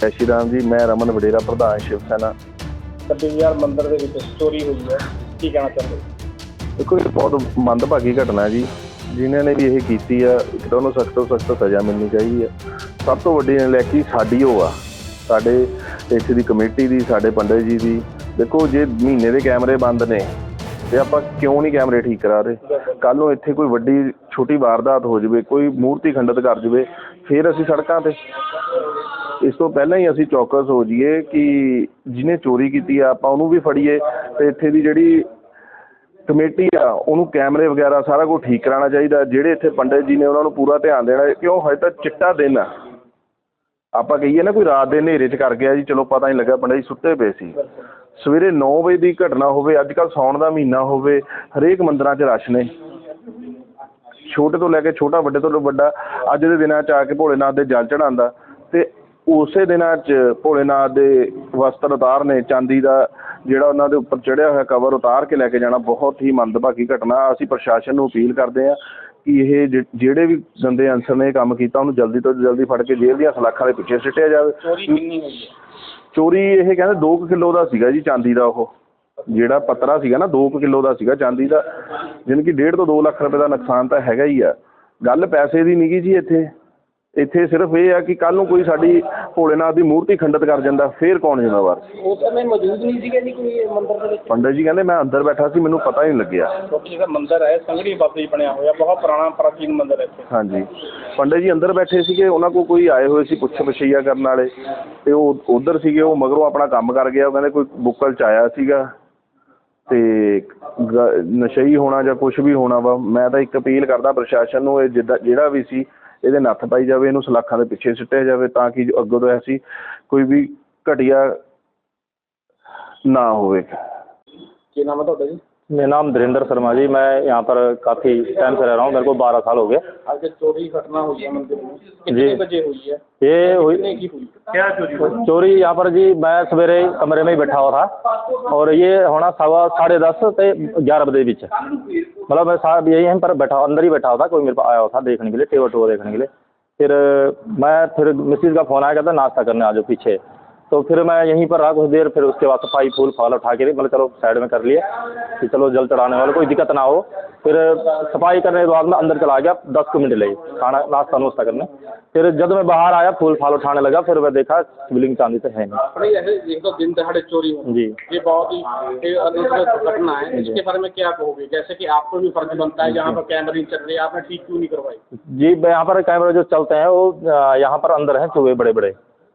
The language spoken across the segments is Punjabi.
ਜੈ ਸ਼੍ਰੀ ਰਾਮ ਜੀ ਮੈਂ ਰਮਨ ਵਡੇਰਾ ਪ੍ਰਧਾਨ ਸ਼ਿਵ ਸੈਨਾ। ਕੱਬੀਵਾਲ ਮੰਦਿਰ ਦੇ ਵਿੱਚ ਚੋਰੀ ਹੋਈ ਹੈ। ਕੀ ਕਹਿਣਾ ਚਾਹੁੰਦੇ ਹੋ? ਦੇਖੋ ਇਹ ਬਹੁਤ ਮੰਦਭਾਗੀ ਘਟਨਾ ਹੈ ਜੀ। ਜਿਨ੍ਹਾਂ ਨੇ ਵੀ ਇਹ ਕੀਤੀ ਆ ਇੱਕ ਤਾਂ ਉਹਨੂੰ ਸਖਤ ਤੋਂ ਸਖਤ ਸਜ਼ਾ ਮਿਲਣੀ ਚਾਹੀਦੀ ਆ ਸਭ ਤੋਂ ਵੱਡੀ ਨਲੈਕੀ ਸਾਡੀ ਉਹ ਆ ਸਾਡੇ ਇੱਥੇ ਦੀ ਕਮੇਟੀ ਦੀ ਸਾਡੇ ਪੰਡਿਤ ਜੀ ਦੀ। ਦੇਖੋ ਜੇ ਮਹੀਨੇ ਦੇ ਕੈਮਰੇ ਬੰਦ ਨੇ ਤੇ ਆਪਾਂ ਕਿਉਂ ਨਹੀਂ ਕੈਮਰੇ ਠੀਕ ਕਰਾ ਰਹੇ? ਕੱਲ ਨੂੰ ਇੱਥੇ ਕੋਈ ਵੱਡੀ ਛੋਟੀ ਵਾਰਦਾਤ ਹੋ ਜਾਵੇ ਕੋਈ ਮੂਰਤੀ ਖੰਡਿਤ ਕਰ ਜਾਵੇ ਫਿਰ ਅਸੀਂ ਸੜਕਾਂ ਤੇ ਇਸ ਤੋਂ ਪਹਿਲਾਂ ਹੀ ਅਸੀਂ ਚੌਕਸ ਹੋ ਜਾਈਏ ਕਿ ਜਿਹਨੇ ਚੋਰੀ ਕੀਤੀ ਆ, ਆਪਾਂ ਉਹਨੂੰ ਵੀ ਫੜੀਏ ਤੇ ਇੱਥੇ ਦੀ ਜਿਹੜੀ ਕਮੇਟੀ ਆ, ਉਹਨੂੰ ਕੈਮਰੇ ਵਗੈਰਾ ਸਾਰਾ ਕੁਝ ਠੀਕ ਕਰਾਉਣਾ ਚਾਹੀਦਾ। ਜਿਹੜੇ ਇੱਥੇ ਪੰਡਿਤ ਜੀ ਨੇ ਉਹਨਾਂ ਨੂੰ ਪੂਰਾ ਧਿਆਨ ਦੇਣਾ, ਕਿਉਂ ਹਜੇ ਤਾਂ ਚਿੱਟਾ ਦਿਨ ਆ। ਆਪਾਂ ਕਹੀਏ ਨਾ, ਕੋਈ ਰਾਤ ਦੇ ਹਨੇਰੇ 'ਚ ਕਰ ਗਿਆ ਜੀ, ਚਲੋ ਪਤਾ ਨਹੀਂ ਲੱਗਾ ਪੰਡਿਤ ਜੀ ਸੁੱਤੇ ਪਏ ਸੀ। ਸਵੇਰੇ 9 ਵਜੇ ਦੀ ਘਟਨਾ ਹੋਵੇ ਅੱਜ ਕੱਲ ਸੌਣ ਦਾ ਮਹੀਨਾ ਹੋਵੇ, ਹਰੇਕ ਮੰਦਰਾਂ 'ਚ ਰਸ਼ ਨੇ। ਛੋਟੇ ਤੋਂ ਲੈ ਕੇ ਛੋਟਾ, ਵੱਡੇ ਤੋਂ ਵੱਡਾ, ਅੱਜ ਦੇ ਦਿਨਾਂ 'ਚ ਆ ਕੇ ਭੋਲੇਨਾਥ ਦੇ ਜਲ ਚੜਾਉਂਦਾ ਉਸੇ ਦਿਨਾਂ 'ਚ ਭੋਲੇਨਾਥ ਦੇ ਵਸਤਰ ਉਤਾਰਨੇ ਚਾਂਦੀ ਦਾ ਜਿਹੜਾ ਉਹਨਾਂ ਦੇ ਉੱਪਰ ਚੜਿਆ ਹੋਇਆ ਕਵਰ ਉਤਾਰ ਕੇ ਲੈ ਕੇ ਜਾਣਾ ਬਹੁਤ ਹੀ ਮੰਦਭਾਗੀ ਘਟਨਾ ਅਸੀਂ ਪ੍ਰਸ਼ਾਸਨ ਨੂੰ ਅਪੀਲ ਕਰਦੇ ਹਾਂ ਕਿ ਇਹ ਜਿ- ਜਿਹੜੇ ਵੀ ਗੰਦੇ ਅਨਸਰ ਨੇ ਇਹ ਕੰਮ ਕੀਤਾ ਉਹਨੂੰ ਜਲਦੀ ਤੋਂ ਜਲਦੀ ਫੜ ਕੇ ਜੇਲ੍ਹ ਦੀਆਂ ਸਲਾਖਾਂ ਦੇ ਪਿੱਛੇ ਸਿੱਟਿਆ ਜਾਵੇ। ਚੋਰੀ ਕਿੰਨੀ ਹੋਈ ਹੈ? ਚੋਰੀ ਇਹ ਕਹਿੰਦੇ 2 ਕਿਲੋ ਦਾ ਸੀਗਾ ਜੀ ਚਾਂਦੀ ਦਾ ਉਹ ਜਿਹੜਾ ਪਤਰਾ ਸੀਗਾ ਨਾ 2 ਕਿਲੋ ਦਾ ਸੀਗਾ ਚਾਂਦੀ ਦਾ ਜਾਣੀ ਕਿ 1.5 ਤੋਂ 2 ਲੱਖ ਰੁਪਏ ਦਾ ਨੁਕਸਾਨ ਤਾਂ ਹੈਗਾ ਹੀ ਆ। ਗੱਲ ਪੈਸੇ ਦੀ ਨਹੀਂਗੀ ਜੀ ਇੱਥੇ। ਇੱਥੇ ਸਿਰਫ ਇਹ ਆ ਕਿ ਕੱਲ ਨੂੰ ਕੋਈ ਸਾਡੀ ਭੋਲੇਨਾਥ ਦੀ ਮੂਰਤੀ ਖੰਡਿਤ ਕਰ ਜਾਂਦਾ ਫੇਰ ਕੌਣ ਜ਼ਿੰਮੇਵਾਰ? ਉਹ ਸਮੇਂ ਮੌਜੂਦ ਨਹੀਂ ਸੀਗੇ ਜੀ ਕੋਈ ਇਹ ਮੰਦਿਰ ਦੇ ਵਿੱਚ। ਪੰਡਿਤ ਜੀ ਕਹਿੰਦੇ ਮੈਂ ਅੰਦਰ ਬੈਠਾ ਸੀ ਮੈਨੂੰ ਪਤਾ ਹੀ ਨਹੀਂ ਲੱਗਿਆ। ਕਿਉਂਕਿ ਜਿਹੜਾ ਮੰਦਿਰ ਹੈ ਸੰਗੜੀ ਬਾਬੇ ਜੀ ਬਣਿਆ ਹੋਇਆ ਬਹੁਤ ਪੁਰਾਣਾ ਪ੍ਰਾਚੀਨ ਮੰਦਿਰ ਹੈ ਇੱਥੇ। ਹਾਂਜੀ। ਪੰਡਿਤ ਜੀ ਅੰਦਰ ਬੈਠੇ ਸੀਗੇ ਉਹਨਾਂ ਕੋਲ ਕੋਈ ਆਏ ਹੋਏ ਸੀ ਪੁੱਛ ਪਛਈਆ ਕਰਨ ਵਾਲੇ ਤੇ ਉਹ ਉਧਰ ਸੀਗੇ ਉਹ ਮਗਰੋਂ ਆਪਣਾ ਕੰਮ ਕਰ ਗਿਆ ਉਹ ਕਹਿੰਦੇ ਕੋਈ ਬੁੱਕਲ ਚ ਆਇਆ ਸੀਗਾ ਤੇ ਨਸ਼ਈ ਹੋਣਾ ਜਾਂ ਕੁਝ ਵੀ ਹੋਣਾ ਵਾ ਮੈਂ ਤਾਂ ਇੱਕ ਅਪੀਲ ਕਰਦਾ ਪ੍ਰਸ਼ਾਸਨ ਨੂੰ ਇਹ ਜਿੱਦਾਂ ਜਿਹੜਾ ਵੀ ਸੀ ਇਹਦੇ ਨੱਥ ਪਾਈ ਜਾਵੇ, ਇਹਨੂੰ ਸਲਾਖਾਂ ਦੇ ਪਿੱਛੇ ਸਿੱਟਿਆ ਜਾਵੇ ਤਾਂ ਕਿ ਅੱਗੋਂ ਤੋਂ ਐਸੀ ਕੋਈ ਵੀ ਘਟੀਆ ਨਾ ਹੋਵੇ। ਕੀ ਨਾਮ ਹੈ ਤੁਹਾਡਾ ਜੀ? मेरा नाम धीरेन्द्र शर्मा जी मैं यहाँ पर काफ़ी टाइम से रह रहा हूँ मेरे को बारह साल हो गया आज चोरी घटना हुई है मंदिर में कितने बजे हुई है ये हुई क्या चोरी चोरी यहाँ पर जी मैं सवेरे कमरे में ही बैठा हुआ था और ये होना सवा साढ़े दस से ग्यारह बजे बीच मतलब मैं साहब यही है पर बैठा अंदर ही बैठा हुआ था कोई मेरे पास आया हुआ था देखने के लिए टेबल टोबल देखने के लिए फिर मैं फिर मिसिज का फ़ोन आया कहता नाश्ता करने आ जाओ पीछे तो फिर मैं यहीं पर रहा कुछ देर फिर उसके बाद सफ़ाई फूल फाल उठा के मतलब चलो साइड में कर लिए कि चलो जल चढ़ाने वाले कोई दिक्कत ना हो। फिर सफ़ाई करने के बाद मैं अंदर चला गया दस मिनट लगे खाना नाश्ता नुश्ता करने। फिर जब मैं बाहर आया फूल फाल उठाने लगा फिर मैं देखा शिवलिंग चांदी से है नहीं। तो दिन दहाड़े चोरी हो। जी। ये बहुत ही घटना है। इसके बारे में क्या कहोगे? जैसे कि आपको भी फ़र्ज़ बनता है जहाँ पर कैमरे चल रहे आपने ठीक क्यों नहीं करवाई? जी यहाँ पर कैमरे जो चलते हैं वो यहाँ पर अंदर हैं चूहे बड़े बड़े तो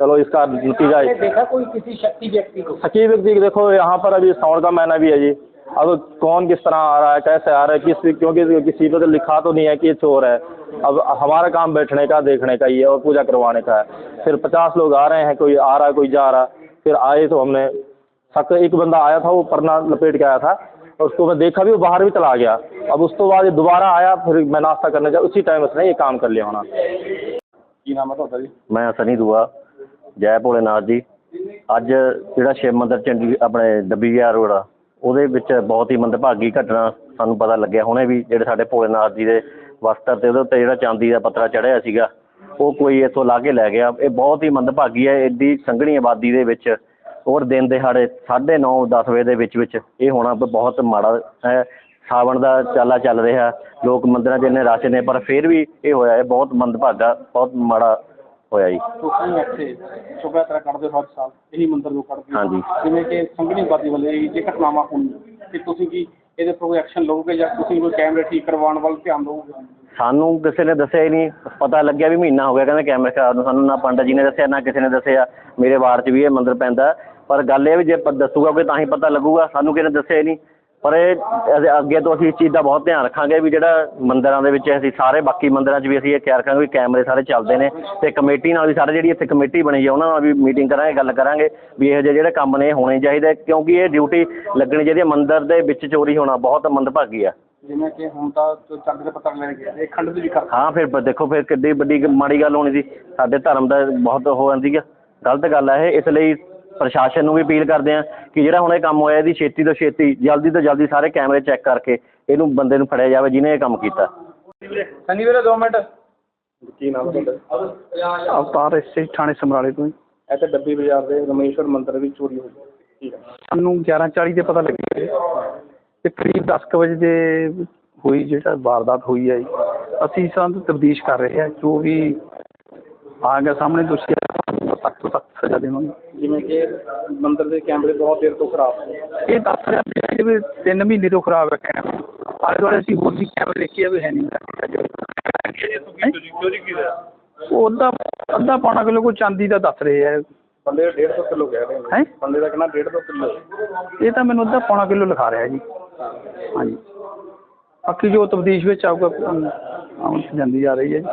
चलो इसका नतीजा देखा कोई किसी शक्ति व्यक्ति को? शक्ति व्यक्ति देखो यहाँ पर अभी साउंड का महीना भी है जी। अब कौन किस तरह आ रहा है कैसे आ रहा है किस क्योंकि किसी पे तो लिखा तो नहीं है कि ये चोर है। अब हमारा काम बैठने का देखने का ही है और पूजा करवाने का है। फिर पचास लोग आ रहे हैं कोई आ रहा है कोई जा रहा है। फिर आए तो हमने सख्त एक बंदा आया था वो परना लपेट के आया था और उसको मैं देखा भी वो बाहर भी चला गया। अब उसके तो बाद ये दोबारा आया फिर मैं नाश्ता करने का उसी टाइम उसने ये काम कर लिया होना। मैं सनी दुआ। ਜੈ ਭੋਲੇਨਾਥ ਜੀ। ਅੱਜ ਜਿਹੜਾ ਸ਼ਿਵ ਮੰਦਿਰ ਚੰਡੀ ਆਪਣੇ ਡੱਬੀ ਗਿਆ ਰੋਡ ਆ, ਉਹਦੇ ਵਿੱਚ ਬਹੁਤ ਹੀ ਮੰਦਭਾਗੀ ਘਟਨਾ ਸਾਨੂੰ ਪਤਾ ਲੱਗਿਆ। ਹੁਣੇ ਵੀ ਜਿਹੜੇ ਸਾਡੇ ਭੋਲੇਨਾਥ ਜੀ ਦੇ ਵਸਤਰ ਤੇ ਉਹਦੇ ਉੱਤੇ ਜਿਹੜਾ ਚਾਂਦੀ ਦਾ ਪੱਤਰਾ ਚੜਿਆ ਸੀਗਾ, ਉਹ ਕੋਈ ਇੱਥੋਂ ਲਾ ਕੇ ਲੈ ਗਿਆ। ਇਹ ਬਹੁਤ ਹੀ ਮੰਦਭਾਗੀ ਹੈ ਐਡੀ ਸੰਘਣੀ ਆਬਾਦੀ ਦੇ ਵਿੱਚ ਔਰ ਦਿਨ ਦਿਹਾੜੇ 9:30 10 ਵਜੇ ਦੇ ਵਿੱਚ ਵਿੱਚ ਇਹ ਹੋਣਾ ਬਹੁਤ ਮਾੜਾ ਹੈ। ਸਾਵਣ ਦਾ ਚਾਲਾ ਚੱਲ ਰਿਹਾ, ਲੋਕ ਮੰਦਿਰਾਂ 'ਚ ਇੰਨੇ ਰਸ਼ ਨੇ, ਪਰ ਫਿਰ ਵੀ ਇਹ ਹੋਇਆ, ਇਹ ਬਹੁਤ ਮੰਦਭਾਗਾ, ਬਹੁਤ ਮਾੜਾ ਹੋਇਆ ਜੀ। ਤੁਸੀਂ ਇੱਥੇ ਸ਼ੋਭਾ ਕੱਢਦੇ ਹੋ ਹਰ ਸਾਲ ਇਹੀ ਮੰਦਿਰ ਨੂੰ ਕੱਢਦੇ ਹੋ। ਹਾਂਜੀ। ਜਿਵੇਂ ਕਿ ਸੰਗਣੀ ਬਾਦੀ ਵਾਲੇ ਜੇ ਘਟਨਾਵਾਂ ਹੋਣੀਆਂ ਤੇ ਤੁਸੀਂ ਕੀ ਇਹਦੇ ਉੱਪਰ ਕੋਈ ਐਕਸ਼ਨ ਲਓਗੇ ਜਾਂ ਤੁਸੀਂ ਕੋਈ ਕੈਮਰੇ ਠੀਕ ਕਰਵਾਉਣ ਵੱਲ ਧਿਆਨ ਦਿਓਗੇ? ਸਾਨੂੰ ਕਿਸੇ ਨੇ ਦੱਸਿਆ ਹੀ ਨਹੀਂ। ਪਤਾ ਲੱਗਿਆ ਵੀ ਮਹੀਨਾ ਹੋ ਗਿਆ ਕਹਿੰਦੇ ਕੈਮਰੇ ਖਰਾਬ ਨੂੰ। ਸਾਨੂੰ ਨਾ ਪੰਡਤ ਜੀ ਨੇ ਦੱਸਿਆ ਨਾ ਕਿਸੇ ਨੇ ਦੱਸਿਆ। ਮੇਰੇ ਵਾਰਡ 'ਚ ਵੀ ਇਹ ਮੰਦਿਰ ਪੈਂਦਾ। ਪਰ ਗੱਲ ਇਹ ਵੀ ਜੇ ਪ- ਦੱਸੂਗਾ ਕੋਈ ਤਾਂ ਹੀ ਪਤਾ ਲੱਗੂਗਾ। ਸਾਨੂੰ ਕਿਸੇ ਨੇ ਦੱਸਿਆ ਹੀ ਨਹੀਂ। ਪਰ ਇਹ ਅੱਗੇ ਤੋਂ ਅਸੀਂ ਇਸ ਚੀਜ਼ ਦਾ ਬਹੁਤ ਧਿਆਨ ਰੱਖਾਂਗੇ ਵੀ ਜਿਹੜਾ ਮੰਦਿਰਾਂ ਦੇ ਵਿੱਚ ਅਸੀਂ ਸਾਰੇ ਬਾਕੀ ਮੰਦਿਰਾਂ 'ਚ ਵੀ ਅਸੀਂ ਇਹ ਖਿਆਲ ਰੱਖਾਂਗੇ ਵੀ ਕੈਮਰੇ ਸਾਰੇ ਚੱਲਦੇ ਨੇ ਤੇ ਕਮੇਟੀ ਨਾਲ ਵੀ ਸਾਰੇ ਜਿਹੜੀ ਇੱਥੇ ਕਮੇਟੀ ਬਣੀ ਹੈ ਉਹਨਾਂ ਨਾਲ ਵੀ ਮੀਟਿੰਗ ਕਰਾਂਗੇ ਗੱਲ ਕਰਾਂਗੇ ਵੀ ਇਹੋ ਜਿਹੇ ਜਿਹੜੇ ਕੰਮ ਨੇ ਇਹ ਹੋਣੇ ਚਾਹੀਦੇ ਕਿਉਂਕਿ ਇਹ ਡਿਊਟੀ ਲੱਗਣੀ ਚਾਹੀਦੀ ਹੈ ਮੰਦਿਰ ਦੇ ਵਿੱਚ ਚੋਰੀ ਹੋਣਾ ਬਹੁਤ ਮੰਦਭਾਗੀ ਆ। ਜਿਵੇਂ ਕਿ ਹੁਣ ਤਾਂ ਚੱਲ ਦੇ ਪਤਾ ਲੈ ਗਿਆ ਇਹ ਖੰਡ ਦੀ ਵੀ ਕਰ ਹਾਂ ਫਿਰ ਦੇਖੋ ਫਿਰ ਕਿੱਡੀ ਵੱਡੀ ਮਾੜੀ ਗੱਲ ਹੋਣੀ ਸੀ ਸਾਡੇ ਧਰਮ ਦਾ ਬਹੁਤ ਹੋ ਜਾਂਦੀ ਆ। ਗਲਤ ਗੱਲ ਹੈ ਇਹ ਇਸ ਲਈ ਪ੍ਰਸ਼ਾਸਨ ਨੂੰ ਵੀ ਅਪੀਲ ਕਰਦੇ ਆ ਕਿ ਜਿਹੜਾ ਹੁਣ ਇਹ ਕੰਮ ਹੋਇਆ ਇਹਦੀ ਛੇਤੀ ਤੋਂ ਛੇਤੀ ਜਲਦੀ ਤੋਂ ਜਲਦੀ ਸਾਰੇ ਕੈਮਰੇ ਚੈੱਕ ਕਰਕੇ ਇਹਨੂੰ ਬੰਦੇ ਨੂੰ ਫੜਿਆ ਜਾਵੇ ਜਿਹਨੇ ਇਹ ਕੰਮ ਕੀਤਾ। ਸਨੀ ਵੀਰੇ 2 ਮਿੰਟ। ਕੀ ਨਾਮ ਤੁਹਾਡਾ? ਅਵਤਾਰ ਇਸੇ ਥਾਣੇ ਸਮਰਾਲੇ ਤੋਂ ਹੀ। ਇੱਥੇ ਡੱਬੀ ਬਾਜ਼ਾਰ ਦੇ ਰਮੇਸ਼ਵਰ ਮੰਦਿਰ ਵਿੱਚ ਚੋਰੀ ਹੋਈ। ਠੀਕ ਹੈ। ਸਾਨੂੰ 11:40 ਤੇ ਪਤਾ ਲੱਗਿਆ ਤੇ ਕਰੀਬ 10 ਕੁ ਵਜੇ ਦੇ ਹੋਈ ਜਿਹੜਾ ਵਾਰਦਾਤ ਹੋਈ ਹੈ। ਅਸੀਂ ਸੰਤ ਤਬਦੀਸ਼ ਕਰ ਰਹੇ ਹਾਂ। ਜੋ ਵੀ ਆ ਗਿਆ ਸਾਹਮਣੇ ਦੋਸ਼ੀ ਸਖਤ ਤੋਂ ਸਖਤ ਸਜ਼ਾ ਦੇਵਾਂਗੇ। ਕਿ ਮੰਦਿਰ ਦੇ ਕੈਮਰੇ ਬਹੁਤ ਦੇਰ ਤੋਂ ਖਰਾਬ ਨੇ ਇਹ ਦੱਸ ਰਿਹਾ ਕਿ ਵੀ ਤਿੰਨ ਮਹੀਨੇ ਤੋਂ ਖਰਾਬ ਰੱਖਿਆ ਆਲੇ ਦੁਆਲੇ ਅਸੀਂ ਹੋਰ ਵੀ ਕੈਮਰੇ ਦੇਖੇ ਆ ਵੀ ਹੈ ਨਹੀਂ। ਉਹ ਅੱਧਾ ਅੱਧਾ ਪੌਣਾ ਕਿਲੋ ਕੋ ਚਾਂਦੀ ਦਾ ਦੱਸ ਰਹੇ ਆ ਬੰਦੇ 150 ਕਿਲੋ ਕਹਿ ਰਹੇ ਨੇ। ਹੈਂ? ਬੰਦੇ ਦਾ ਕਿੰਨਾ 150 ਕਿਲੋ। ਇਹ ਤਾਂ ਮੈਨੂੰ ਅੱਧਾ ਪੌਣਾ ਕਿਲੋ ਲਿਖਾ ਰਿਹਾ ਜੀ। ਹਾਂਜੀ। ਬਾਕੀ ਜੋ ਤਬਦੀਸ਼ ਵਿੱਚ ਆਊਗਾ ਅਮ, ਜਾਂਦੀ ਜਾ ਰਹੀ ਹੈ ਜੀ।